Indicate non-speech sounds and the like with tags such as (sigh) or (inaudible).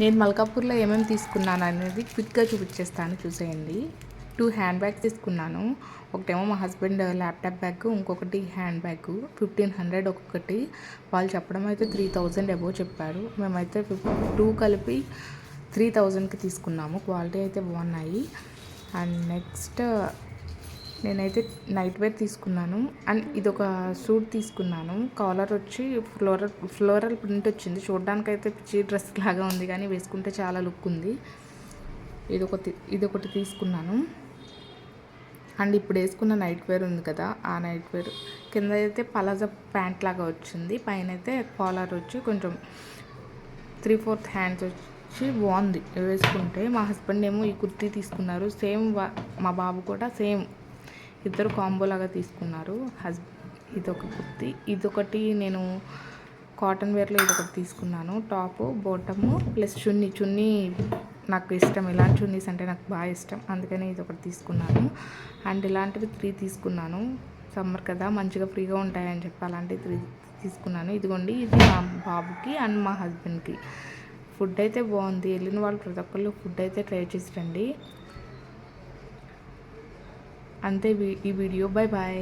నేను మల్కాపూర్లో ఏమేమి తీసుకున్నాను అనేది క్విక్గా చూపించేస్తాను చూసేయండి. టూ హ్యాండ్ బ్యాగ్స్ తీసుకున్నాను. ఒకటేమో మా హస్బెండ్ ల్యాప్టాప్ బ్యాగ్ ఇంకొకటి హ్యాండ్ బ్యాగ్. ఫిఫ్టీన్ హండ్రెడ్ ఒక్కొక్కటి. వాళ్ళు చెప్పడం అయితే త్రీ థౌజండ్ అబోవ్ చెప్పారు. మేమైతే టూ కలిపి త్రీ థౌజండ్కి తీసుకున్నాము. క్వాలిటీ అయితే బాగున్నాయి. అండ్ నెక్స్ట్ నేనైతే నైట్ వేర్ తీసుకున్నాను. అండ్ ఇది ఒక సూట్ తీసుకున్నాను. కాలర్ వచ్చి ఫ్లోరల్ ఫ్లోరల్ ప్రింట్ వచ్చింది. చూడడానికైతే అయితే పిచ్చి డ్రెస్ (laughs) లాగా ఉంది కానీ వేసుకుంటే చాలా లుక్ ఉంది. ఇది ఒకటి ఇది ఒకటి తీసుకున్నాను. అండ్ ఇప్పుడు వేసుకున్న నైట్ వేర్ ఉంది కదా ఆ నైట్ వేర్ కింద అయితే పలాజా ప్యాంట్ లాగా వచ్చింది. పైన అయితే కాలర్ వచ్చి కొంచెం త్రీ ఫోర్త్ హ్యాండ్స్ వచ్చి బాగుంది వేసుకుంటే. మా హస్బెండ్ ఏమో ఈ కుర్తీ తీసుకున్నారు. సేమ్ మా బాబు కూడా సేమ్ ఇద్దరు కాంబోలాగా తీసుకున్నారు. హస్ ఇదొక కుర్తి. ఇదొకటి నేను కాటన్ వేర్లో ఇదొకటి తీసుకున్నాను. టాప్ బోటము ప్లస్ చున్నీ. చున్నీ నాకు ఇష్టం. ఇలాంటి చున్నీస్ అంటే నాకు బాగా ఇష్టం. అందుకని ఇది ఒకటి తీసుకున్నాను. అండ్ ఇలాంటివి త్రీ తీసుకున్నాను. సమ్మర్ కదా మంచిగా ఫ్రీగా ఉంటాయని చెప్పి అలాంటివి త్రీ తీసుకున్నాను. ఇదిగోండి ఇది మా బాబుకి అండ్ మా హస్బెండ్కి. ఫుడ్ అయితే బాగుంది. వెళ్ళిన వాళ్ళు ప్రతి ఒక్కళ్ళు ఫుడ్ అయితే ట్రై చేసి రండి. అంతే ఈ వీడియో. Bye bye